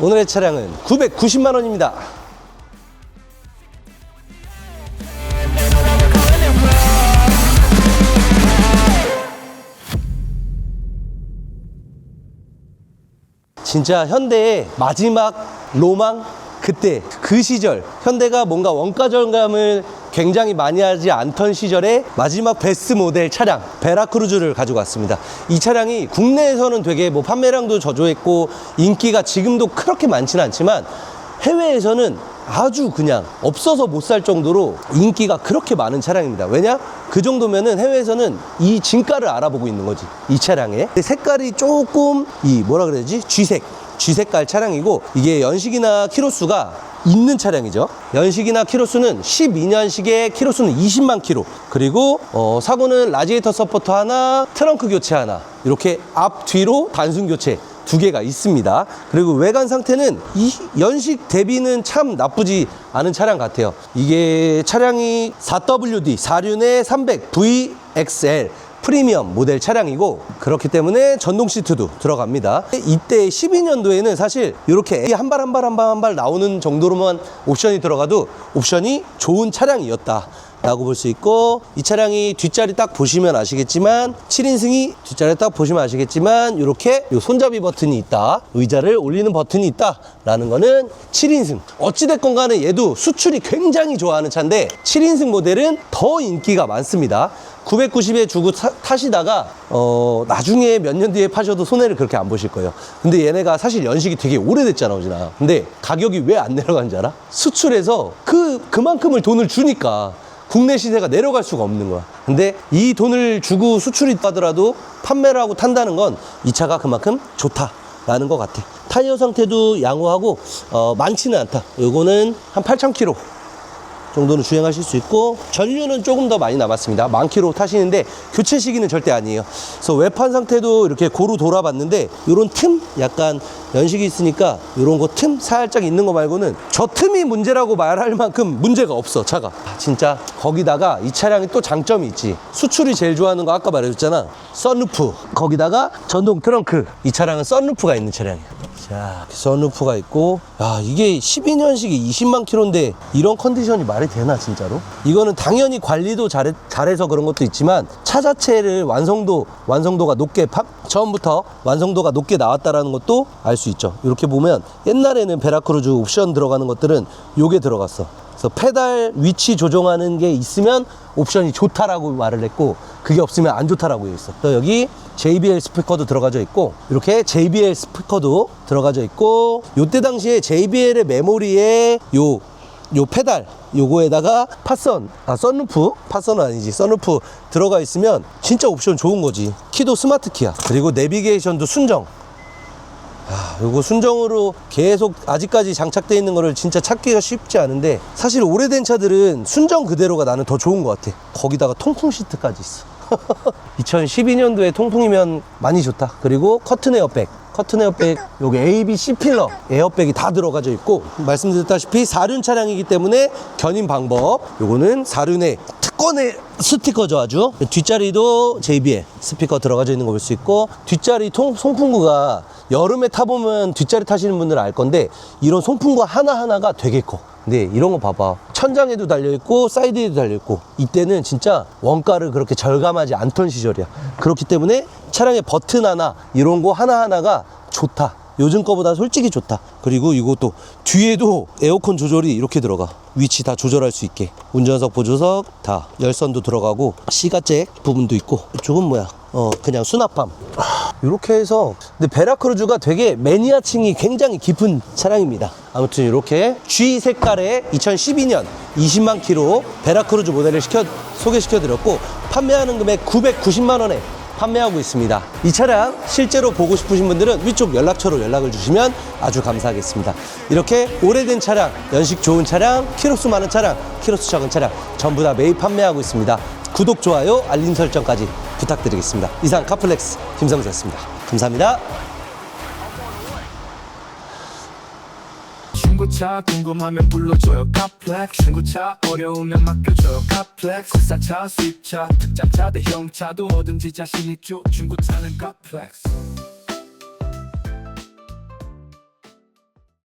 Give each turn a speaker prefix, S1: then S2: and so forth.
S1: 오늘의 차량은 990만 원입니다. 진짜 현대의 마지막 로망 그때 그 시절 현대가 뭔가 원가 절감을 굉장히 많이 하지 않던 시절에 마지막 베스트 모델 차량 베라크루즈를 가지고 왔습니다. 이 차량이 국내에서는 되게 뭐 판매량도 저조했고 인기가 지금도 그렇게 많지는 않지만 해외에서는 아주 그냥 없어서 못 살 정도로 인기가 그렇게 많은 차량입니다. 왜냐? 그 정도면은 해외에서는 이 진가를 알아보고 있는 거지. 이. 근데 색깔이 조금 이 뭐라 그래야지? 쥐색. 쥐색깔 차량이고 이게 연식이나 키로수가 있는 차량이죠. 연식이나 키로수는 12년식의 키로수는 20만 키로. 그리고 어, 사고는 라지에이터 서포터 하나, 트렁크 교체 하나. 이렇게 앞 뒤로 단순 교체 두 개가 있습니다. 그리고 외관 상태는 이 연식 대비는 참 나쁘지 않은 차량 같아요. 이게 차량이 4WD 4륜의 300 VXL 프리미엄 모델 차량이고 그렇기 때문에 전동 시트도 들어갑니다. 이때 12년도에는 사실 이렇게 한 발 한 발 한 발 한 발 나오는 정도로만 옵션이 들어가도 옵션이 좋은 차량이었다. 라고 볼 수 있고 이 차량이 뒷자리 딱 보시면 아시겠지만 7인승이 뒷자리 딱 보시면 아시겠지만 이렇게 요 손잡이 버튼이 있다. 의자를 올리는 버튼이 있다. 라는 거는 7인승. 어찌됐건 간에 얘도 수출이 굉장히 좋아하는 차인데 7인승 모델은 더 인기가 많습니다. 990에 주고 타, 타시다가 어 나중에 몇 년 뒤에 파셔도 손해를 그렇게 안 보실 거예요. 근데 얘네가 사실 연식이 되게 오래됐잖아 오진아 근데 가격이 왜 안 내려간 줄 알아? 수출해서 그 그만큼을 돈을 주니까 국내 시세가 내려갈 수가 없는 거야. 근데 이 돈을 주고 수출이 하더라도 판매를 하고 탄다는 건 이 차가 그만큼 좋다라는 것 같아. 타이어 상태도 양호하고 어, 많지는 않다. 요거는 한 8,000km 정도는 주행하실 수 있고 전류는 조금 더 많이 남았습니다. 만 킬로 타시는데 교체 시기는 절대 아니에요. 그래서 외판 상태도 이렇게 고루 돌아봤는데 이런 틈 약간 연식이 있으니까 이런 거 틈 살짝 있는 거 말고는 저 틈이 문제라고 말할 만큼 문제가 없어 차가. 아, 진짜 거기다가 이 차량이 또 장점이 있지. 수출이 제일 좋아하는 거 아까 말해줬잖아. 썬루프 거기다가 전동 트렁크. 이 차량은 썬루프가 있는 차량이야. 자, 선루프가 있고, 야, 이게 12년식이 20만 킬로인데 이런 컨디션이 말이 되나, 진짜로? 이거는 당연히 관리도 잘해, 잘해서 그런 것도 있지만 차 자체를 완성도, 완성도가 높게, 파- 처음부터 완성도가 높게 나왔다라는 것도 알 수 있죠. 이렇게 보면 옛날에는 베라크루즈 옵션 들어가는 것들은 요게 들어갔어. 그래서 페달 위치 조정하는 게 있으면 옵션이 좋다라고 말을 했고 그게 없으면 안 좋다라고 돼 있어. 또 여기 JBL 스피커도 들어가져 있고 이렇게 JBL 스피커도 들어가져 있고 요때 당시에 JBL의 메모리에 요요 페달 요거에다가 팟선 아 썬루프 팟선은 아니지 썬루프 들어가 있으면 진짜 옵션 좋은 거지 키도 스마트 키야 그리고 내비게이션도 순정 아, 요거 순정으로 계속 아직까지 장착되어 있는 거를 진짜 찾기가 쉽지 않은데 사실 오래된 차들은 순정 그대로가 나는 더 좋은 것 같아. 거기다가 통풍 시트까지 있어. 2012년도에 통풍이면 많이 좋다. 그리고 커튼 에어백. 커튼 에어백, 요게 A, B, C 필러 에어백이 다 들어가져 있고 말씀드렸다시피 4륜 차량이기 때문에 견인 방법 요거는 4륜의 특권의 스티커죠 아주 뒷자리도 JBL 스피커 들어가져 있는 거 볼 수 있고 뒷자리 통, 송풍구가 여름에 타보면 뒷자리 타시는 분들은 알 건데 이런 송풍구 하나하나가 되게 커 근데 이런 거 봐봐 천장에도 달려있고 사이드에도 달려있고 이때는 진짜 원가를 그렇게 절감하지 않던 시절이야 그렇기 때문에 차량의 버튼 하나 이런 거 하나하나가 좋다 요즘 거보다 솔직히 좋다. 그리고 이것도 뒤에도 에어컨 조절이 이렇게 들어가. 위치 다 조절할 수 있게. 운전석, 보조석 다 열선도 들어가고 시가잭 부분도 있고. 이쪽은 뭐야? 어 그냥 수납함. 이렇게 해서 근데 베라크루즈가 되게 매니아층이 굉장히 깊은 차량입니다. 아무튼 이렇게 G 색깔의 2012년 20만 킬로 베라크루즈 모델을 시켜 소개시켜 드렸고 판매하는 금액 990만 원에 판매하고 있습니다. 이 차량 실제로 보고 싶으신 분들은 위쪽 연락처로 연락을 주시면 아주 감사하겠습니다. 이렇게 오래된 차량, 연식 좋은 차량, 키로수 많은 차량, 키로수 적은 차량 전부 다 매입 판매하고 있습니다. 구독, 좋아요, 알림 설정까지 부탁드리겠습니다. 이상 카플렉스 김성재였습니다. 감사합니다.
S2: 중고차 궁금하면 불러줘요 카플렉스 중고차 어려우면 맡겨줘요 카플렉스 국산차 수입차 특장차 대형차도 뭐든지 자신 있죠 중고차는 카플렉스